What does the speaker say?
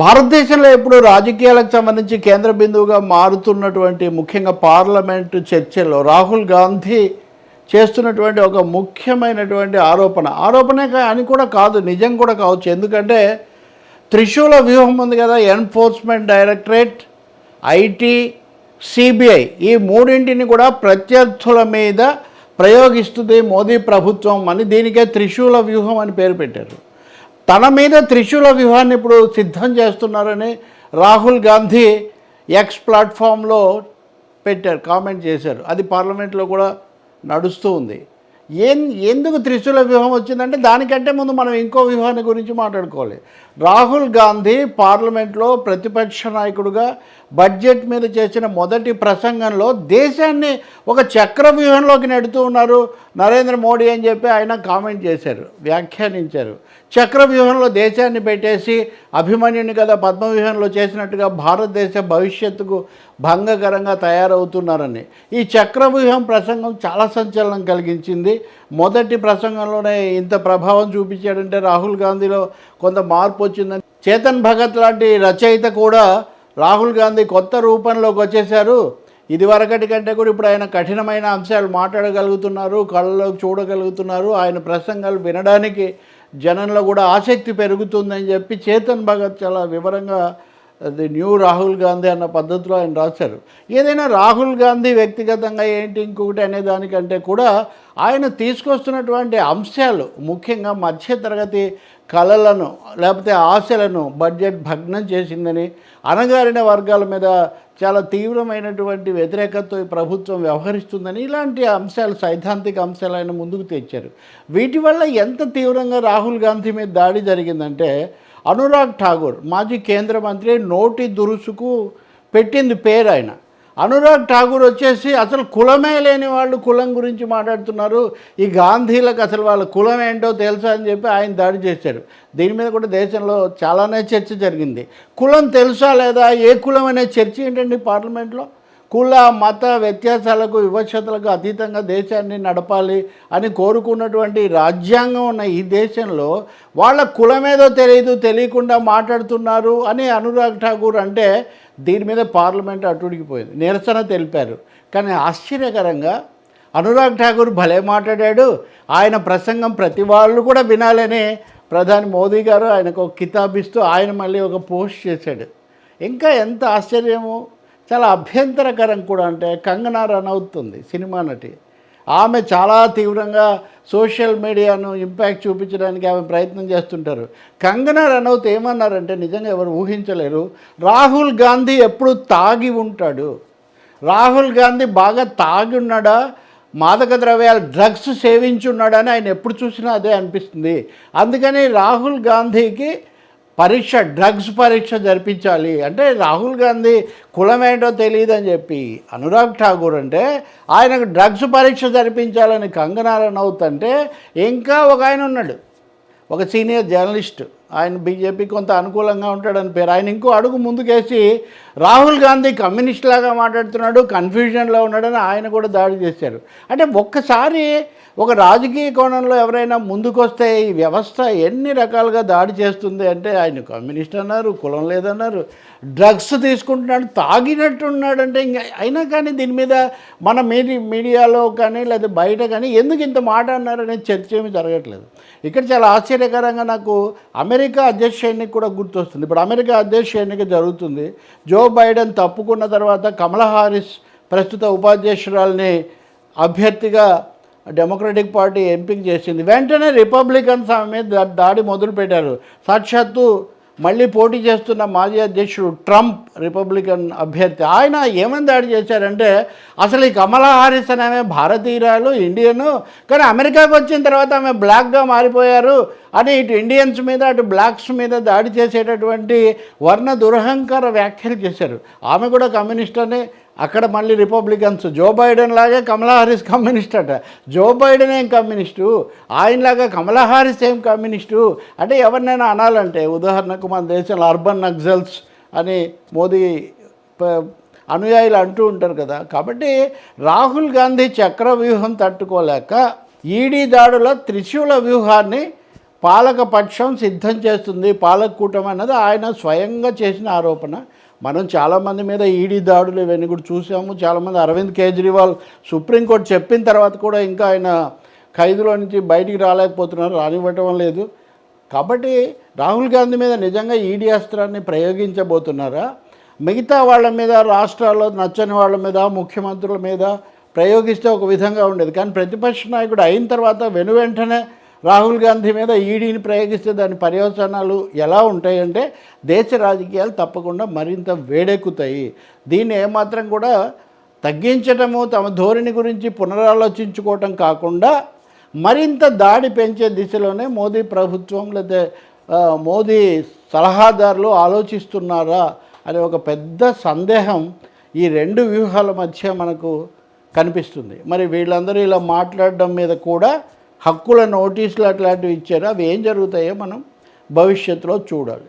భారతదేశంలో ఇప్పుడు రాజకీయాలకు సంబంధించి కేంద్ర బిందువుగా మారుతున్నటువంటి ముఖ్యంగా పార్లమెంటు చర్చల్లో రాహుల్ గాంధీ చేస్తున్నటువంటి ఒక ముఖ్యమైనటువంటి ఆరోపణ. ఆరోపణే అని కూడా కాదు నిజం కూడా కావచ్చు. ఎందుకంటే త్రిశూల వ్యూహం ఉంది కదా ఎన్ఫోర్స్మెంట్ డైరెక్టరేట్ ఐటీ సిబిఐ. ఈ మూడింటిని కూడా ప్రత్యర్థుల మీద ప్రయోగిస్తుంది మోదీ ప్రభుత్వం అని దీనికే త్రిశూల వ్యూహం అని పేరు పెట్టారు. తన మీద త్రిశూల వ్యూహాన్ని ఇప్పుడు సిద్ధం చేస్తున్నారని రాహుల్ గాంధీ ఎక్స్ ప్లాట్ఫామ్లో పెట్టారు కామెంట్ చేశారు. అది పార్లమెంట్లో కూడా నడుస్తూ ఉంది. ఏం ఎందుకు త్రిశూల వ్యూహం వచ్చిందంటే దానికంటే ముందు మనం ఇంకో వ్యూహాన్ని గురించి మాట్లాడుకోవాలి. రాహుల్ గాంధీ పార్లమెంట్లో ప్రతిపక్ష నాయకుడుగా బడ్జెట్ మీద చేసిన మొదటి ప్రసంగంలో దేశాన్ని ఒక చక్ర వ్యూహంలోకి నెడుతూ ఉన్నారు నరేంద్ర మోడీ అని చెప్పి ఆయన కామెంట్ చేశారు వ్యాఖ్యానించారు. చక్ర వ్యూహంలో దేశాన్ని పెట్టేసి అభిమన్యుని కదా పద్మవ్యూహంలో చేసినట్టుగా భారతదేశ భవిష్యత్తుకు భంగకరంగా తయారవుతున్నారని. ఈ చక్రవ్యూహం ప్రసంగం చాలా సంచలనం కలిగించింది. మొదటి ప్రసంగంలోనే ఇంత ప్రభావం చూపించాడంటే రాహుల్ గాంధీలో కొంత మార్పు వచ్చిందని. చేతన్ భగత్ లాంటి రచయిత కూడా రాహుల్ గాంధీ కొత్త రూపంలోకి వచ్చేశారు. ఇదివరకటి కంటే కూడా ఇప్పుడు ఆయన కఠినమైన అంశాలు మాట్లాడగలుగుతున్నారు కళ్ళలోకి చూడగలుగుతున్నారు. ఆయన ప్రసంగాలు వినడానికి జనంలో కూడా ఆసక్తి పెరుగుతుందని చెప్పి చేతన్ భగత్ చాలా వివరంగా ది న్యూ రాహుల్ గాంధీ అన్న పద్ధతిలో ఆయన రాశారు. ఏదైనా రాహుల్ గాంధీ వ్యక్తిగతంగా ఏంటి ఇంకొకటి అనే దానికంటే కూడా ఆయన తీసుకొస్తున్నటువంటి అంశాలు ముఖ్యంగా మధ్యతరగతి కళలను లేకపోతే ఆశలను బడ్జెట్ భగ్నం చేసిందని అణగారిన వర్గాల మీద చాలా తీవ్రమైనటువంటి వ్యతిరేకతతో ఈ ప్రభుత్వం వ్యవహరిస్తుందని ఇలాంటి అంశాలు సైద్ధాంతిక అంశాలు ఆయన ముందుకు తెచ్చారు. వీటి వల్ల ఎంత తీవ్రంగా రాహుల్ గాంధీ మీద దాడి జరిగిందంటే అనురాగ్ ఠాగూర్ మాజీ కేంద్ర మంత్రి నోటి దురుసుకు పెట్టింది పేరు ఆయన. అనురాగ్ ఠాగూర్ వచ్చేసి అసలు కులమే లేని వాళ్ళు కులం గురించి మాట్లాడుతున్నారు. ఈ గాంధీలకు అసలు వాళ్ళ కులం ఏంటో తెలుసా అని చెప్పి ఆయన దాడి చేశారు. దీని మీద కూడా దేశంలో చాలానే చర్చ జరిగింది. కులం తెలుసా లేదా? ఏ కులం అనే చర్చ ఏంటండి పార్లమెంట్లో? కుల మత వ్యత్యాసాలకు వివక్షతలకు అతీతంగా దేశాన్ని నడపాలి అని కోరుకున్నటువంటి రాజ్యాంగం ఉన్న ఈ దేశంలో వాళ్ళ కులమేదో తెలియదు తెలియకుండా మాట్లాడుతున్నారు అని అనురాగ్ ఠాకూర్ అంటే దీని మీద పార్లమెంట్ అటుడికిపోయింది నిరసన తెలిపారు. కానీ ఆశ్చర్యకరంగా అనురాగ్ ఠాకూర్ భలే మాట్లాడాడు. ఆయన ప్రసంగం ప్రతి వాళ్ళు కూడా వినాలని ప్రధాని మోదీ గారు ఆయనకు ఒక కితాబిస్తూ ఆయన మళ్ళీ ఒక పోస్ట్ చేశాడు. ఇంకా ఎంత ఆశ్చర్యము? చాలా అభ్యంతరకరం కూడా అంటే కంగనా రన్ అవుతుంది సినిమా నటి. ఆమె చాలా తీవ్రంగా సోషల్ మీడియాను ఇంపాక్ట్ చూపించడానికి ఆమె ప్రయత్నం చేస్తుంటారు. కంగనా రనౌత్ ఏమన్నారంటే నిజంగా ఎవరు ఊహించలేరు. రాహుల్ గాంధీ ఎప్పుడు తాగి ఉంటాడు. రాహుల్ గాంధీ బాగా తాగి ఉన్నాడా? మాదక ద్రవ్యాలు డ్రగ్స్ సేవించున్నాడని ఆయన ఎప్పుడు చూసినా అదే అనిపిస్తుంది. అందుకని రాహుల్ గాంధీకి పరీక్ష డ్రగ్స్ పరీక్ష జరిపించాలి. అంటే రాహుల్ గాంధీ కులమేంటో తెలియదని చెప్పి అనురాగ్ ఠాగూర్ అంటే ఆయనకు డ్రగ్స్ పరీక్ష జరిపించాలని కంగనా రనౌత్ అంటే ఇంకా ఒక ఆయన ఉన్నాడు. ఒక సీనియర్ జర్నలిస్ట్. ఆయన బీజేపీ కొంత అనుకూలంగా ఉంటాడని పేరు. ఆయన ఇంకో అడుగు ముందుకేసి రాహుల్ గాంధీ కమ్యూనిస్ట్ లాగా మాట్లాడుతున్నాడు కన్ఫ్యూజన్లో ఉన్నాడని ఆయన కూడా దాడి చేశారు. అంటే ఒక్కసారి ఒక రాజకీయ కోణంలో ఎవరైనా ముందుకొస్తే ఈ వ్యవస్థ ఎన్ని రకాలుగా దాడి చేస్తుంది అంటే ఆయన కమ్యూనిస్ట్ అన్నారు కులం లేదన్నారు డ్రగ్స్ తీసుకుంటున్నాడు తాగినట్టున్నాడంటే ఇంకా అయినా కానీ దీని మీద మన మీడి మీడియాలో కానీ లేదా బయట కానీ ఎందుకు ఇంత మాట అన్నారనే చర్చ ఏమీ జరగట్లేదు. ఇక్కడ చాలా ఆశ్చర్యకరంగా నాకు అమెరికా అమెరికా అధ్యక్ష ఎన్నిక కూడా గుర్తొస్తుంది. ఇప్పుడు అమెరికా అధ్యక్ష ఎన్నిక జరుగుతుంది. జో బైడెన్ తప్పుకున్న తర్వాత కమలా హారిస్ ప్రస్తుత ఉపాధ్యక్షురాల్ని అభ్యర్థిగా డెమోక్రటిక్ పార్టీ ఎంపిక చేసింది. వెంటనే రిపబ్లికన్స్ ఆమె మీద దా- దాడి మొదలుపెట్టారు. సాక్షాత్తు మళ్ళీ పోటీ చేస్తున్న మాజీ అధ్యక్షుడు ట్రంప్ రిపబ్లికన్ అభ్యర్థి. ఆయన ఏమని దాడి చేశారంటే అసలు ఈ కమలా హారిస్ అనే ఆమె భారతీయురాలు ఇండియను కానీ అమెరికాకు వచ్చిన తర్వాత ఆమె బ్లాక్గా మారిపోయారు అని ఇటు ఇండియన్స్ మీద అటు బ్లాక్స్ మీద దాడి చేసేటటువంటి వర్ణ దురహంకార వ్యాఖ్యలు చేశారు. ఆమె కూడా కమ్యూనిస్ట్ అని అక్కడ మళ్ళీ రిపబ్లికన్స్ జో బైడెన్ లాగే కమలా హారిస్ కమ్యూనిస్ట్ అట. జో బైడెన్ ఏం కమ్యూనిస్టు ఆయనలాగా కమలా హారిస్ ఏం కమ్యూనిస్టు అంటే ఎవరినైనా అనాలంటే ఉదాహరణకు మన దేశంలో అర్బన్ నక్సల్స్ అని మోదీ అనుయాయులు అంటూ ఉంటారు కదా. కాబట్టి రాహుల్ గాంధీ చక్ర వ్యూహం తట్టుకోలేక ఈడీ దాడుల త్రిశూల వ్యూహాన్ని పాలక పక్షం సిద్ధం చేస్తుంది. పాలక కూటమి అన్నది ఆయన స్వయంగా చేసిన ఆరోపణ. మనం చాలామంది మీద ఈడీ దాడులు ఇవన్నీ కూడా చూసాము. చాలామంది అరవింద్ కేజ్రీవాల్ సుప్రీంకోర్టు చెప్పిన తర్వాత కూడా ఇంకా ఆయన ఖైదులో నుంచి బయటికి రాలేకపోతున్నారు రానివ్వటం లేదు. కాబట్టి రాహుల్ గాంధీ మీద నిజంగా ఈడీ అస్త్రాన్ని ప్రయోగించబోతున్నారా? మిగతా వాళ్ళ మీద రాష్ట్రాల్లో నచ్చని వాళ్ళ మీద ముఖ్యమంత్రుల మీద ప్రయోగిస్తే ఒక విధంగా ఉండేది. కానీ ప్రతిపక్ష నాయకుడు అయిన తర్వాత వెను వెంటనే రాహుల్ గాంధీ మీద ఈడీని ప్రయోగిస్తే దాని పర్యవసానాలు ఎలా ఉంటాయంటే దేశ రాజకీయాలు తప్పకుండా మరింత వేడెక్కుతాయి. దీన్ని ఏమాత్రం కూడా తగ్గించటము తమ ధోరణి గురించి పునరాలోచించుకోవటం కాకుండా మరింత దాడి పెంచే దిశలోనే మోదీ ప్రభుత్వం లేదా మోదీ సలహాదారులు ఆలోచిస్తున్నారా అనే ఒక పెద్ద సందేహం ఈ రెండు వ్యూహాల మధ్య మనకు కనిపిస్తుంది. మరి వీళ్ళందరూ ఇలా మాట్లాడడం మీద కూడా హక్కుల నోటీసులు అట్లాంటివి ఇచ్చారు? అవి ఏం జరుగుతాయో మనం భవిష్యత్తులో చూడాలి.